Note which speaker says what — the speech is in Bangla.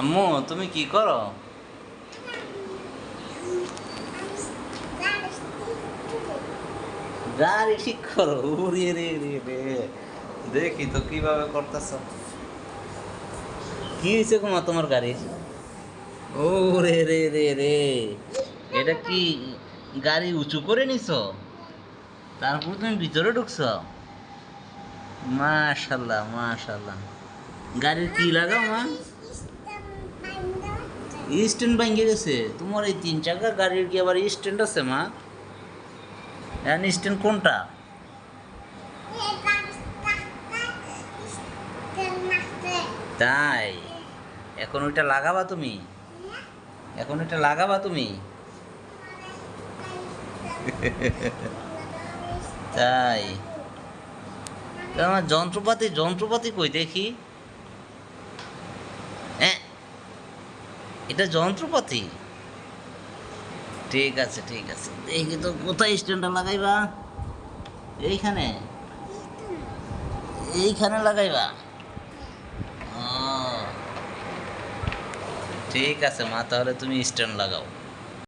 Speaker 1: আম্মু, তুমি কি করো? গাড়ি ঠিক করো রে রে রে। দেখি তো কীভাবে করতেছ। কি হয়েছে কুমা তোমার গাড়ির ও রে রে রে রে। এটা কি গাড়ি উঁচু করে নিছ? তারপর তুমি ভিতরে ঢুকছ? মাশাল্লাহ মাশাল্লাহ। গাড়ির কি লাগাও, মা? স্ট্যান্ড ভেঙে গেছে। তোমার এই তিন চাকা গাড়ির কি আবার স্ট্যান্ড আছে, মা? হ্যাঁ স্ট্যান্ড কোনটা? তাই। এখন ওইটা লাগাবা তুমি? এখন এটা লাগাবা তুমি? তাই। যন্ত্রপাতি যন্ত্রপাতি কই দেখি? এটা যন্ত্রপাতি? ঠিক আছে ঠিক আছে। দেখি তো, কোথায় স্ট্যান্ডটা লাগাইবা? এইখানে? এইখানে লাগাইবা? ঠিক আছে, মা, তাহলে তুমি স্ট্যান্ড লাগাও।